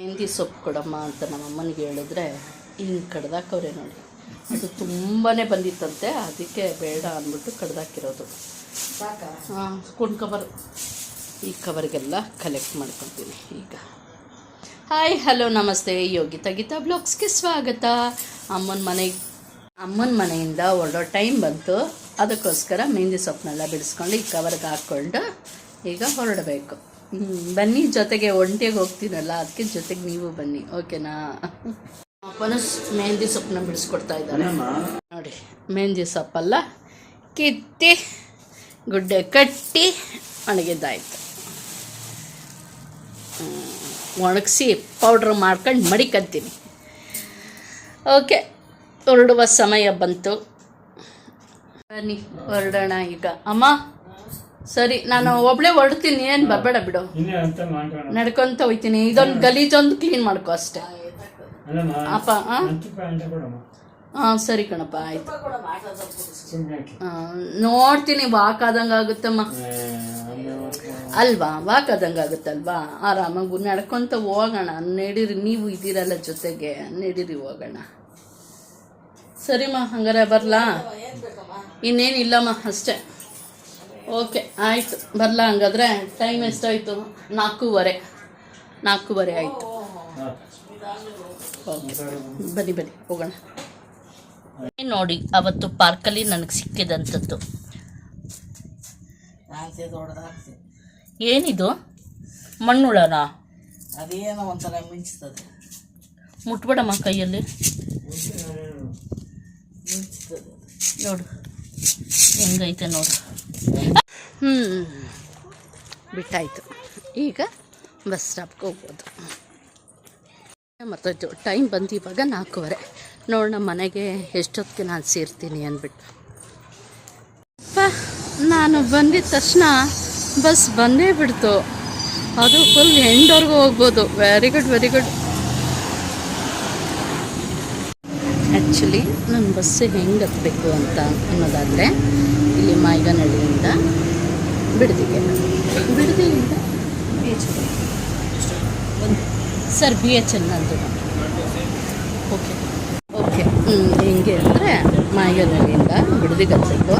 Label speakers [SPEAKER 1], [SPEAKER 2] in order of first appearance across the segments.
[SPEAKER 1] ಮೆಹಂದಿ ಸೊಪ್ಪು ಕೊಡಮ್ಮ ಅಂತ ನಮ್ಮ ಅಮ್ಮನಿಗೆ ಹೇಳಿದ್ರೆ ಹಿಂಗೆ ಕಡ್ದಾಕವ್ರೆ ನೋಡಿ. ಅದು ತುಂಬಾ ಬಂದಿತ್ತಂತೆ, ಅದಕ್ಕೆ ಬೇಡ ಅಂದ್ಬಿಟ್ಟು ಕಡ್ದಾಕಿರೋದು. ಹಾಂ ಕವರ್. ಈ ಕವರ್ಗೆಲ್ಲ ಕಲೆಕ್ಟ್ ಮಾಡ್ಕೊತೀನಿ ಈಗ. ಹಾಯ್ ಹಲೋ ನಮಸ್ತೆ. ಯೋಗಿತಾ ಗೀತಾ ಬ್ಲಾಗ್ಸ್ಗೆ ಸ್ವಾಗತ. ಅಮ್ಮನ ಮನೆ, ಅಮ್ಮನ ಮನೆಯಿಂದ ಹೊರಡೋ ಟೈಮ್ ಬಂತು. ಅದಕ್ಕೋಸ್ಕರ ಮೆಹಂದಿ ಸೊಪ್ಪನ್ನೆಲ್ಲ ಬಿಡಿಸ್ಕೊಂಡು ಈ ಕವರ್ಗೆ ಹಾಕ್ಕೊಂಡು ಈಗ ಹೊರಡಬೇಕು. ಬನ್ನಿ ಜೊತೆಗೆ ಒಂಟಿಗೆ ಹೋಗ್ತೀನಲ್ಲ ಅದಕ್ಕೆ ಜೊತೆಗೆ ನೀವು ಬನ್ನಿ ಓಕೆನಾ? ಅಪ್ಪನ ಮೆಹಂದಿ ಸೊಪ್ಪನ್ನ ಬಿಡಿಸ್ಕೊಡ್ತಾ ಇದ್ದಾರೆ. ನೋಡಿ ಮೆಹಂದಿ ಸೊಪ್ಪಲ್ಲ ಕಿತ್ತಿ ಗುಡ್ಡೆ ಕಟ್ಟಿ ಒಣಗಿದ್ದಾಯ್ತು. ಒಣಗಿಸಿ ಪೌಡ್ರ್ ಮಾಡ್ಕೊಂಡು ಮಡಿಕಂತೀನಿ. ಓಕೆ ಹೊರಡುವ ಸಮಯ ಬಂತು. ಬನ್ನಿ ಹೊರಡೋಣ ಈಗ. ಅಮ್ಮ ಸರಿ ನಾನು ಒಬ್ಳೆ ಹೊರಡ್ತೀನಿ ಏನು ಬರಬೇಡ ಬಿಡು.
[SPEAKER 2] ಇನ್ನೇ ಅಂತ ಮಾಡೋಣ
[SPEAKER 1] ನಡ್ಕೊಂತ ಹೋಯ್ತೀನಿ ಇದೊಂದು ಗಲೀಜೊಂದು ಕ್ಲೀನ್ ಮಾಡ್ಕೋ ಅಷ್ಟೇ. ಅಪ್ಪ ಹಾಂ ಸರಿ ಕಣಪ್ಪ ಆಯ್ತು. ನೋಡ್ತೀನಿ ವಾಕ್ ಆದಂಗೆ ಆಗುತ್ತಮ್ಮ. ಅಲ್ವಾ ವಾಕ್ ಆದಂಗೆ ಆಗುತ್ತಲ್ವಾ? ಆರಾಮಾಗಿ ನಡ್ಕೊಂತ ಹೋಗೋಣ ನಡೀರಿ ನೀವು ಇದ್ದೀರಲ್ಲ ಜೊತೆಗೆ ನಡೀರಿ ಹೋಗೋಣ. ಸರಿಮ್ಮ ಹಂಗಾರೆ ಬರಲಾ? ಇನ್ನೇನಿಲ್ಲಮ್ಮ ಅಷ್ಟೇ. ಓಕೆ ಆಯಿತು. ಬರಲಾ ಹಂಗಾದ್ರೆ? ಟೈಮ್ ಎಷ್ಟಾಯಿತು? ನಾಲ್ಕೂವರೆ. ನಾಲ್ಕೂವರೆ ಆಯಿತು. ಬನ್ನಿ ಬನ್ನಿ ಹೋಗೋಣ. ನೋಡಿ ಅವತ್ತು ಪಾರ್ಕಲ್ಲಿ ನನಗೆ ಸಿಕ್ಕಿದಂಥದ್ದು. ಏನಿದು? ಮಣ್ಣುಳನ?
[SPEAKER 3] ಅದೇನೋ ಒಂಥರ ಮಿಂಚ್ತದೆ.
[SPEAKER 1] ಮುಟ್ಬೇಡಮ್ಮ ಕೈಯಲ್ಲಿ. ನೋಡು. ಹೆಂಗೈತೆ ನೋಡು. ಹ್ಞೂ ಬಿಟ್ಟಾಯಿತು. ಈಗ ಬಸ್ ಸ್ಟಾಪ್ಗೆ ಹೋಗ್ಬೋದು. ಮರ್ತೋಯ್ತು ಟೈಮ್ ಬಂದು ಇವಾಗ ನಾಲ್ಕೂವರೆ. ನೋಡೋಣ ಮನೆಗೆ ಎಷ್ಟೊತ್ತಿಗೆ ನಾನು ಸೇರ್ತೀನಿ ಅಂದ್ಬಿಟ್ಟು. ಅಪ್ಪ, ನಾನು ಬಂದಿದ ತಕ್ಷಣ ಬಸ್ ಬಂದೇ ಬಿಡ್ತು. ಅದು ಫುಲ್ ಎಂಡವ್ರಿಗೂ ಹೋಗ್ಬೋದು. Very good very good actually ನನ್ನ ಬಸ್ಸು ಹೆಂಗೆ ಹತ್ತಬೇಕು ಅಂತ ಅನ್ನೋದಾದರೆ ಇಲ್ಲಿ ಮಾಯ್ಗನಹಳ್ಳಿಯಿಂದ ಬಿಡದಿಗೆ ಬಿಡದಿಯಿಂದ ಬಿ ಎಚ್ ಎಲ್ ಒಂದು ಸರ್ ಬಿ ಎಚ್ ಎಲ್ ನಂದು. ಓಕೆ ಓಕೆ ಹೆಂಗೆ ಅಂದರೆ ಮಾಯ್ಗನಹಳ್ಳಿಯಿಂದ ಬಿಡದಿಗೆ ಹತ್ತಬೇಕು.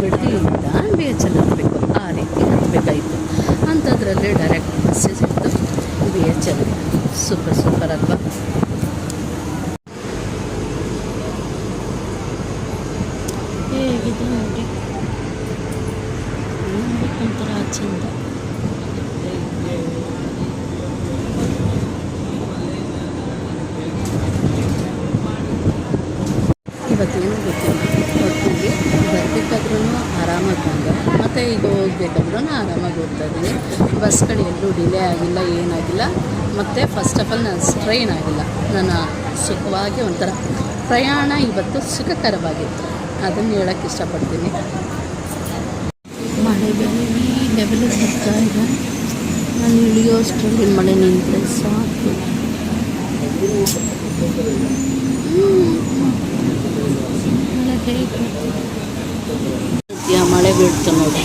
[SPEAKER 1] ಬಿಡದಿಯಿಂದ ಬಿ ಎಚ್ ಎಲ್ ಹತ್ತಬೇಕು ಆ ರೀತಿ ಹತ್ತಬೇಕಾಯಿತು ಅಂಥದ್ರಲ್ಲಿ ಡೈರೆಕ್ಟ್ ಬಸ್ಸಸ್ ಇತ್ತು B H L super super ಅಲ್ವಾ ಹೇಗಿದೆ ನೋಡಿ ನೋಡಕ್ಕೊಂಥರ ಚಂದ ಇವತ್ತೇನು ಗೊತ್ತಿಲ್ಲ. ಒಟ್ಟಿಗೆ ಬರಬೇಕಾದ್ರೂ ಆರಾಮಾಗಿ ಬಂದೆ. ಮತ್ತು ಈಗ ಹೋಗ್ಬೇಕಾದ್ರೂ ಆರಾಮಾಗಿ ಹೋಗ್ತಾ ಇದ್ದೀನಿ. ಬಸ್ಗಳು ಎಲ್ಲೂ ಡಿಲೇ ಆಗಿಲ್ಲ, ಏನಾಗಿಲ್ಲ. ಮತ್ತು ಫಸ್ಟ್ ಆಫ್ ಆಲ್ ನಾನು ಸ್ಟ್ರೈನ್ ಆಗಿಲ್ಲ. ನನ್ನ ಸುಖವಾಗಿ ಒಂಥರ ಪ್ರಯಾಣ ಇವತ್ತು ಸುಖಕರವಾಗಿತ್ತು. ಅದನ್ನು ಹೇಳಕ್ಕೆ ಇಷ್ಟಪಡ್ತೀನಿ. ಮಳೆ ಬೆಳಿ ಲೆವೆಲಿಗೆ ಬರ್ತಾ ಇದೆ. ನಾನು ಇಳಿಯೋ ಅಷ್ಟರಲ್ಲಿ ಮಳೆ ನಿಂತರೆ ಸಾಕು. ಮಳೆ ಬೀಳ್ತು ನೋಡಿ.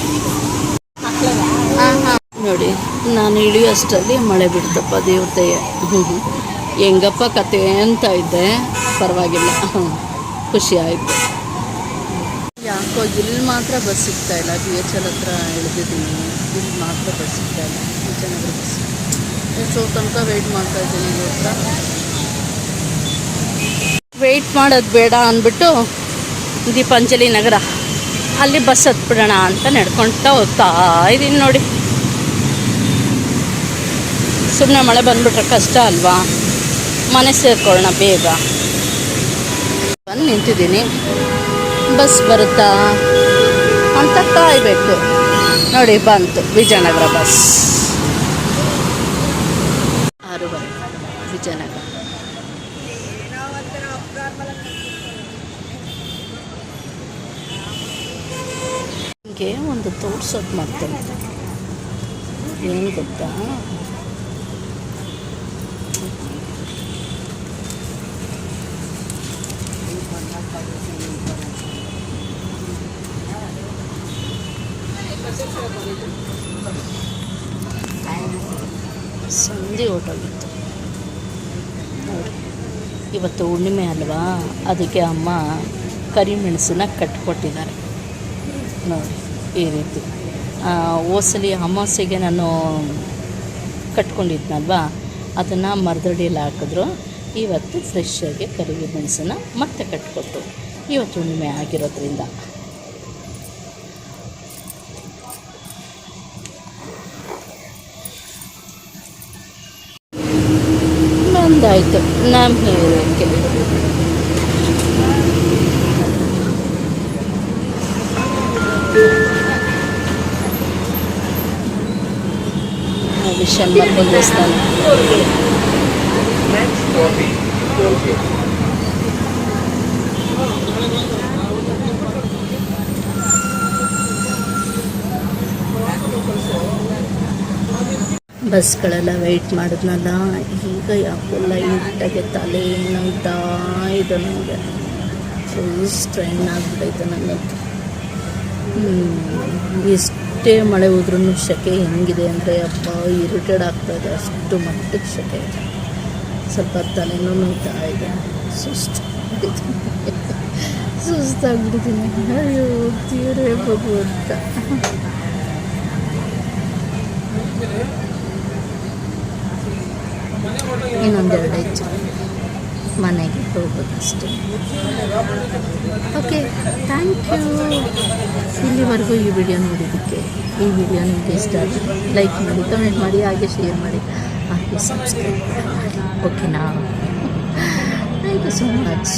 [SPEAKER 1] ನೋಡಿ, ನಾನು ಇಳಿಯೋ ಅಷ್ಟರಲ್ಲಿ ಮಳೆ ಬಿಡ್ತಪ್ಪ ದೇವ್ರದಯ ಹೆಂಗಪ್ಪ ಕತೆ ಅಂತ ಇದ್ದೆ. ಪರವಾಗಿಲ್ಲ. ಖುಷಿ ಆಯಿತು. ಯಾಕೋ ಇಲ್ಲಿ ಮಾತ್ರ ಬಸ್ ಸಿಗ್ತಾ ಇಲ್ಲ. ಬಿ ಎಚ್ ಎಲ್ ಹತ್ರ ಇಳಿದಿದ್ದೀನಿ. ಇಲ್ಲಿ ಮಾತ್ರ ಬಸ್ ಸಿಗ್ತಾ ಇಲ್ಲ. ವಿಜಯನಗರ ಬಸ್ ಸೊ ತನಕ ವೆಯ್ಟ್ ಮಾಡ್ತಾ ಇದ್ದೀನಿ ಹತ್ರ. ವೆಯ್ಟ್ ಮಾಡೋದು ಬೇಡ ಅಂದ್ಬಿಟ್ಟು ದೀಪಾಂಜಲಿ ನಗರ. ಅಲ್ಲಿ ಬಸ್ ಹತ್ಬಿಡೋಣ ಅಂತ ನಡ್ಕೊಳ್ತಾ ಹೋಗ್ತಾ ಇದ್ದೀನಿ ನೋಡಿ. ಸುಮ್ಮನೆ ಮಳೆ ಬಂದ್ಬಿಟ್ರೆ ಕಷ್ಟ ಅಲ್ವಾ? ಮನೆ ಸೇರ್ಕೊಳ್ಳೋಣ ಬೇಗ. ಬಂದು ನಿಂತಿದ್ದೀನಿ. ಬಸ್ ಬರುತ್ತಾ? ಅಂತ ಕಾಯಬೇಕು. ನೋಡಿ, ಬಂತು. ವಿಜಯನಗರ ಬಸ್. ವಿಜಯನಗರ. ಹಿಂಗೆ ಒಂದು ತೋರ್ಸೋದು ಮತ್ತೆ. ಏನು ಗೊತ್ತಾ? ಸಂಧಿ ಹೊರಟೋಗಿತ್ತು ಇವತ್ತು ಹುಣ್ಣಿಮೆ ಅಲ್ವಾ? ಅದಕ್ಕೆ ಅಮ್ಮ ಕರಿಮೆಣಸನ್ನ ಕಟ್ಕೊಟ್ಟಿದ್ದಾರೆ. ನೋಡಿ, ಈ ರೀತಿ. ಓಸಲಿ ಅಮಾವಾಸ್ಯೆಗೆ ನಾನು ಕಟ್ಕೊಂಡಿದ್ನಲ್ವಾ? ಅದನ್ನು ಮರದಡಿಯಲ್ಲಿ ಹಾಕಿದ್ರು. ಇವತ್ತು ಫ್ರೆಶ್ಶಾಗಿ ಕರಿವೆ ಮೆಣಸನ್ನು ಮತ್ತೆ ಕಟ್ಕೊಟ್ಟು ಇವತ್ತು ಹುಣ್ಣಿಮೆ ಆಗಿರೋದ್ರಿಂದ. サイト何分やるけ Habis siya mapulis na lang. Next topic, ಬಸ್ಗಳೆಲ್ಲ ವೆಯ್ಟ್ ಮಾಡಿದ್ನಲ್ಲ ಈಗ ಯಾಕೋ ಲೈಟಾಗಿ ತಲೆ ನೋಯ್ತಾ ಇದೆ ನನಗೆ ಫುಲ್ ಸ್ಟ್ರೈನ್ ಆಗಿಬಿಟ್ಟೈತೆ ನನ್ನದು. ಎಷ್ಟೇ ಮಳೆ ಹೋದ್ರೂ ಸೆಕೆ ಹೆಂಗಿದೆ ಅಂದರೆ ಅಪ್ಪ ಇರಿಟೇಡ್ ಆಗ್ತಾಯಿದೆ ಅಷ್ಟು ಮಟ್ಟಕ್ಕೆ ಸೆಕೆ ಸ್ವಲ್ಪ ತಲೆನೂ ನೋಯ್ತಾ ಇದೆ. ಸುಸ್ತು ಸುಸ್ತಾಗ್ಬಿಟ್ಟಿದ್ದೀನಿ. ಅಯ್ಯೋ ತೀರೇ ಭಗವಂತ. ಇನ್ನೊಂದೆರಡು ಹೆಚ್ಚು ಮನೆಗೆ ಹೋಗೋದಷ್ಟೇ. ಓಕೆ ಥ್ಯಾಂಕ್ ಯು ಇಲ್ಲಿವರೆಗೂ ಈ ವಿಡಿಯೋ ನೋಡಿದ್ದಕ್ಕೆ ಈ ವಿಡಿಯೋ ನಿಮಗೆ ಇಷ್ಟ ಆದರೆ ಲೈಕ್ ಮಾಡಿ ಕಮೆಂಟ್ ಮಾಡಿ, ಹಾಗೆ ಶೇರ್ ಮಾಡಿ, ಹಾಗೆ ಸಬ್ಸ್ಕ್ರೈಬ್ ಮಾಡಿ. ಓಕೆನಾ ಥ್ಯಾಂಕ್ ಯು ಸೋ ಮಚ್